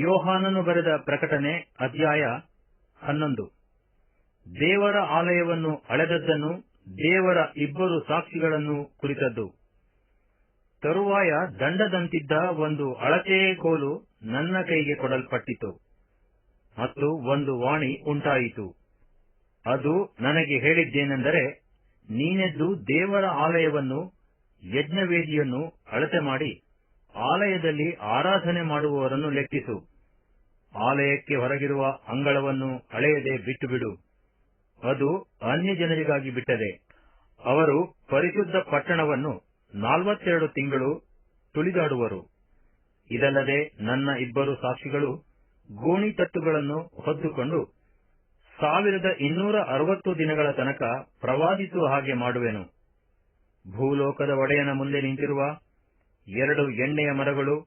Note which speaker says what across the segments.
Speaker 1: ಯೋಹಾನನು ಬರೆದ ಪ್ರಕಟಣೆ ಅಧ್ಯಾಯ ಹನ್ನೊಂದು. ದೇವರ ಆಲಯವನ್ನು ಅಳೆದದ್ದನ್ನು ದೇವರ ಇಬ್ಬರು ಸಾಕ್ಷಿಗಳನ್ನು ಕುರಿತದ್ದು. ತರುವಾಯ ದಂಡದಂತಿದ್ದ ಒಂದು ಅಳತೆಯೇ ಕೋಲು ನನ್ನ ಕೈಗೆ ಕೊಡಲ್ಪಟ್ಟಿತು. ಮತ್ತು ಒಂದು ವಾಣಿ ಉಂಟಾಯಿತು. ಅದು ನನಗೆ ಹೇಳಿದ್ದೇನೆಂದರೆ, ನೀನೆದ್ದು ದೇವರ ಆಲಯವನ್ನು ಯಜ್ಞವೇದಿಯನ್ನು ಅಳತೆ ಮಾಡಿ. ಆಲಯದಲ್ಲಿ ಆರಾಧನೆ ಮಾಡುವವರನ್ನು ಲೆಕ್ಕಿಸು. ಆಲಯಕ್ಕೆ ಹೊರಗಿರುವ ಅಂಗಳವನ್ನು ಅಳೆಯದೆ ಬಿಟ್ಟುಬಿಡು. ಅದು ಅನ್ಯ ಜನರಿಗಾಗಿ ಬಿಟ್ಟದೆ. ಅವರು ಪರಿಶುದ್ಧ ಪಟ್ಟಣವನ್ನು ನಾಲ್ವತ್ತೆರಡು ತಿಂಗಳು ತುಳಿದಾಡುವರು. ಇದಲ್ಲದೆ ನನ್ನ ಇಬ್ಬರು ಸಾಕ್ಷಿಗಳು ಗೋಣಿ ತಟ್ಟುಗಳನ್ನು ಹೊದ್ದುಕೊಂಡು ಸಾವಿರದ ಇನ್ನೂರ ಅರವತ್ತು ದಿನಗಳ ತನಕ ಪ್ರವಾದಿಸುವ ಹಾಗೆ ಮಾಡುವೆನು. ಭೂಲೋಕದ ಒಡೆಯನ ಮುಂದೆ ನಿಂತಿರುವ ಎರಡು ಎಣ್ಣೆಯ ಮರಗಳು,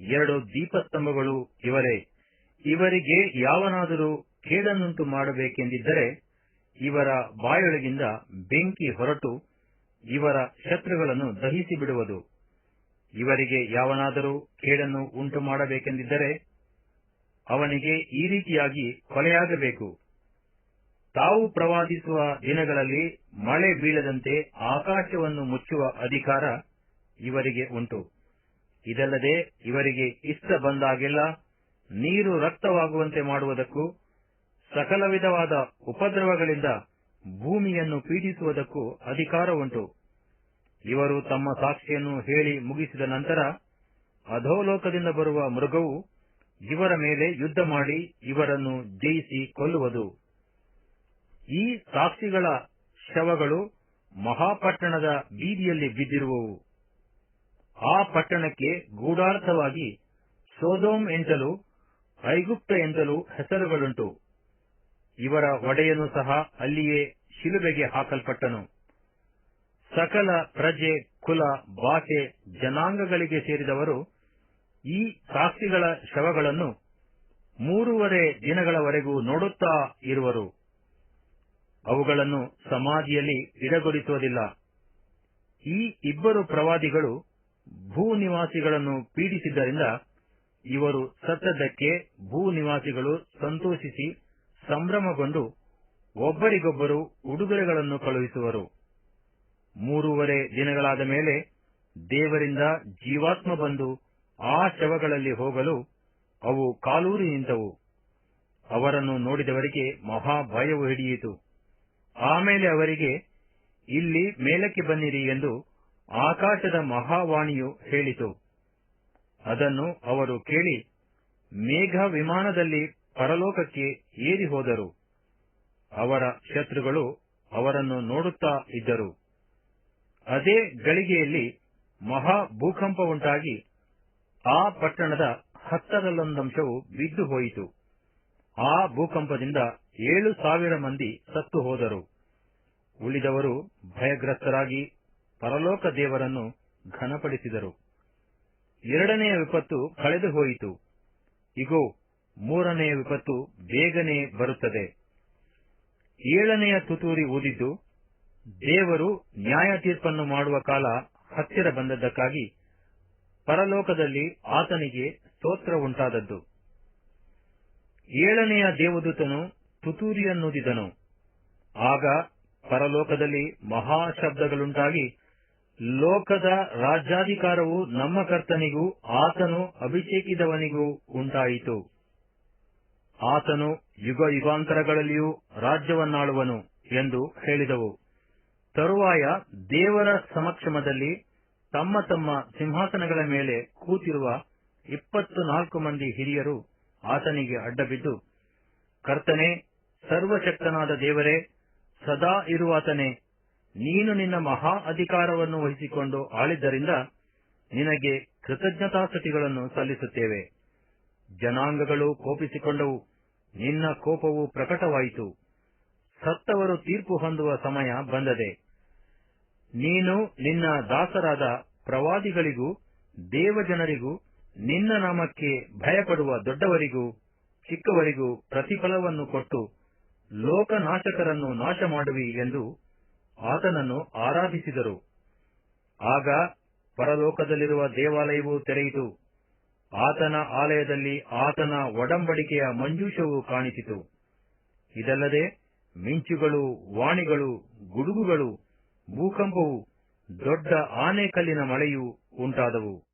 Speaker 1: ಎರಡು ದೀಪಸ್ತಂಭಗಳು ಇವರೇ. ಇವರಿಗೆ ಯಾವನಾದರೂ ಕೇಡನ್ನುಂಟು ಮಾಡಬೇಕೆಂದಿದ್ದರೆ ಇವರ ಬಾಯೊಳಗಿಂದ ಬೆಂಕಿ ಹೊರಟು ಇವರ ಶತ್ರುಗಳನ್ನು ದಹಿಸಿ ಬಿಡುವುದು ಇವರಿಗೆ ಯಾವನಾದರೂ ಕೇಡನ್ನು ಉಂಟು ಮಾಡಬೇಕೆಂದಿದ್ದರೆ ಅವನಿಗೆ ಈ ರೀತಿಯಾಗಿ ಕೊಲೆಯಾಗಬೇಕು. ತಾವು ಪ್ರವಾದಿಸುವ ದಿನಗಳಲ್ಲಿ ಮಳೆ ಬೀಳದಂತೆ ಆಕಾಶವನ್ನು ಮುಚ್ಚುವ ಅಧಿಕಾರ ಇವರಿಗೆ ಉಂಟು. ಇದಲ್ಲದೆ ಇವರಿಗೆ ಇಷ್ಟ ಬಂದಾಗೆಲ್ಲ ನೀರು ರಕ್ತವಾಗುವಂತೆ ಮಾಡುವುದಕ್ಕೂ, ಸಕಲ ವಿಧವಾದ ಉಪದ್ರವಗಳಿಂದ ಭೂಮಿಯನ್ನು ಪೀಡಿಸುವುದಕ್ಕೂ ಅಧಿಕಾರ ಉಂಟು. ಇವರು ತಮ್ಮ ಸಾಕ್ಷಿಯನ್ನು ಹೇಳಿ ಮುಗಿಸಿದ ನಂತರ ಅಧೋಲೋಕದಿಂದ ಬರುವ ಮೃಗವು ಇವರ ಮೇಲೆ ಯುದ್ಧ ಮಾಡಿ ಇವರನ್ನು ಜಯಿಸಿ ಕೊಲ್ಲುವುದು. ಈ ಸಾಕ್ಷಿಗಳ ಶವಗಳು ಮಹಾಪಟ್ಟಣದ ಬೀದಿಯಲ್ಲಿ ಬಿದ್ದಿರುವವು. ಆ ಪಟ್ಟಣಕ್ಕೆ ಗೂಢಾರ್ಥವಾಗಿ ಸೋದೋಮ್ ಎಂತಲೂ, ಐಗುಪ್ತ ಎಂತಲೂ ಹೆಸರುಗಳುಂಟು. ಇವರ ಒಡೆಯನು ಸಹ ಅಲ್ಲಿಯೇ ಶಿಲುಬೆಗೆ ಹಾಕಲ್ಪಟ್ಟನು. ಸಕಲ ಪ್ರಜೆ, ಕುಲ, ಭಾಷೆ, ಜನಾಂಗಗಳಿಗೆ ಸೇರಿದವರು ಈ ಸಾಕ್ಷಿಗಳ ಶವಗಳನ್ನು ಮೂರುವರೆ ದಿನಗಳವರೆಗೂ ನೋಡುತ್ತಾ ಇರುವರು. ಅವುಗಳನ್ನು ಸಮಾಧಿಯಲ್ಲಿ ಇಡಗೊಳಿಸುವುದಿಲ್ಲ ಈ ಇಬ್ಬರು ಪ್ರವಾದಿಗಳು ಭೂ ನಿವಾಸಿಗಳನ್ನು ಪೀಡಿಸಿದ್ದರಿಂದ ಇವರು ಸತ್ತದ್ದಕ್ಕೆ ಭೂ ನಿವಾಸಿಗಳು ಸಂತೋಷಿಸಿ ಸಂಭ್ರಮಗೊಂಡು ಒಬ್ಬರಿಗೊಬ್ಬರು ಉಡುಗೊರೆಗಳನ್ನು ಕಳುಹಿಸುವರು. ಮೂರುವರೆ ದಿನಗಳಾದ ಮೇಲೆ ದೇವರಿಂದ ಜೀವಾತ್ಮ ಬಂದು ಆ ಶವಗಳಲ್ಲಿ ಹೋಗಲು ಅವು ಕಾಲೂರಿ ನಿಂತವು. ಅವರನ್ನು ನೋಡಿದವರಿಗೆ ಮಹಾ ಭಯವು ಹಿಡಿಯಿತು. ಆಮೇಲೆ ಅವರಿಗೆ, ಇಲ್ಲಿ ಮೇಲಕ್ಕೆ ಬನ್ನಿರಿ ಎಂದು ಆಕಾಶದ ಮಹಾವಾಣಿಯು ಹೇಳಿತು. ಅದನ್ನು ಅವರು ಕೇಳಿ ಮೇಘ ವಿಮಾನದಲ್ಲಿ ಪರಲೋಕಕ್ಕೆ ಏರಿ ಹೋದರು. ಅವರ ಶತ್ರುಗಳು ಅವರನ್ನು ನೋಡುತ್ತಾ ಇದ್ದರು. ಅದೇ ಗಳಿಗೆಯಲ್ಲಿ ಮಹಾ ಭೂಕಂಪ ಉಂಟಾಗಿ ಆ ಪಟ್ಟಣದ ಹತ್ತರಲ್ಲೊಂದಂಶವು ಬಿದ್ದು ಹೋಯಿತು. ಆ ಭೂಕಂಪದಿಂದ ಏಳು ಸಾವಿರ ಮಂದಿ ಸತ್ತು ಹೋದರು. ಉಳಿದವರು ಭಯಗ್ರಸ್ತರಾಗಿ ಪರಲೋಕ ದೇವರನ್ನು ಘನಪಡಿಸಿದರು. ಎರಡನೆಯ ವಿಪತ್ತು ಕಳೆದು ಹೋಯಿತು ಇಗೋ, ಮೂರನೆಯ ವಿಪತ್ತು ಬೇಗನೆ ಬರುತ್ತದೆ. ಏಳನೆಯ ತುತೂರಿ ಊದಿದ್ದು, ದೇವರು ನ್ಯಾಯ ತೀರ್ಪನ್ನು ಮಾಡುವ ಕಾಲ ಹತ್ತಿರ ಬಂದದ್ದಕ್ಕಾಗಿ ಪರಲೋಕದಲ್ಲಿ ಆತನಿಗೆ ಸ್ತೋತ್ರ ಉಂಟಾದದ್ದು. ಏಳನೆಯ ದೇವದೂತನು ತುತೂರಿಯನ್ನುದಿದನು ಆಗ ಪರಲೋಕದಲ್ಲಿ ಮಹಾಶಬ್ದಗಳುಂಟಾಗಿ ಲೋಕದ ರಾಜ್ಯಾಧಿಕಾರವು ನಮ್ಮ ಕರ್ತನಿಗೂ, ಆತನು ಅಭಿಷೇಕಿದವನಿಗೂ ಉಂಟಾಯಿತು. ಆತನು ಯುಗ ಯುಗಾಂತರಗಳಲ್ಲಿಯೂ ರಾಜ್ಯವನ್ನಾಳುವನು ಎಂದು ಹೇಳಿದವು. ತರುವಾಯ ದೇವರ ಸಮಕ್ಷಮದಲ್ಲಿ ತಮ್ಮ ತಮ್ಮ ಸಿಂಹಾಸನಗಳ ಮೇಲೆ ಕೂತಿರುವ ಇಪ್ಪತ್ತು ನಾಲ್ಕು ಮಂದಿ ಹಿರಿಯರು ಆತನಿಗೆ ಅಡ್ಡಬಿದ್ದು, ಕರ್ತನೆ, ಸರ್ವಶಕ್ತನಾದ ದೇವರೇ, ಸದಾ ಇರುವಾತನೇ ನೀನು ನಿನ್ನ ಮಹಾ ಅಧಿಕಾರವನ್ನು ವಹಿಸಿಕೊಂಡು ಆಳಿದ್ದರಿಂದ ನಿನಗೆ ಕೃತಜ್ಞತಾಸ್ತುತಿಗಳನ್ನು ಸಲ್ಲಿಸುತ್ತೇವೆ. ಜನಾಂಗಗಳು ಕೋಪಿಸಿಕೊಂಡವು, ನಿನ್ನ ಕೋಪವು ಪ್ರಕಟವಾಯಿತು. ಸತ್ತವರು ತೀರ್ಪು ಹೊಂದುವ ಸಮಯ ಬಂದದೆ. ನೀನು ನಿನ್ನ ದಾಸರಾದ ಪ್ರವಾದಿಗಳಿಗೂ, ದೇವಜನರಿಗೂ, ನಿನ್ನ ನಾಮಕ್ಕೆ ಭಯಪಡುವ ದೊಡ್ಡವರಿಗೂ, ಚಿಕ್ಕವರಿಗೂ ಪ್ರತಿಫಲವನ್ನು ಕೊಟ್ಟು ಲೋಕನಾಶಕರನ್ನು ನಾಶ ಮಾಡುವಿ ಎಂದು ಆತನನ್ನು ಆರಾಧಿಸಿದರು. ಆಗ ಪರಲೋಕದಲ್ಲಿರುವ ದೇವಾಲಯವು ತೆರೆಯಿತು. ಆತನ ಆಲಯದಲ್ಲಿ ಆತನ ಒಡಂಬಡಿಕೆಯ ಮಂಜೂಷವು ಕಾಣಿಸಿತು. ಇದಲ್ಲದೆ ಮಿಂಚುಗಳು, ವಾಣಿಗಳು, ಗುಡುಗುಗಳು, ಭೂಕಂಪವು, ದೊಡ್ಡ ಆನೆಕಲ್ಲಿನ ಮಳೆಯೂ ಉಂಟಾದವು.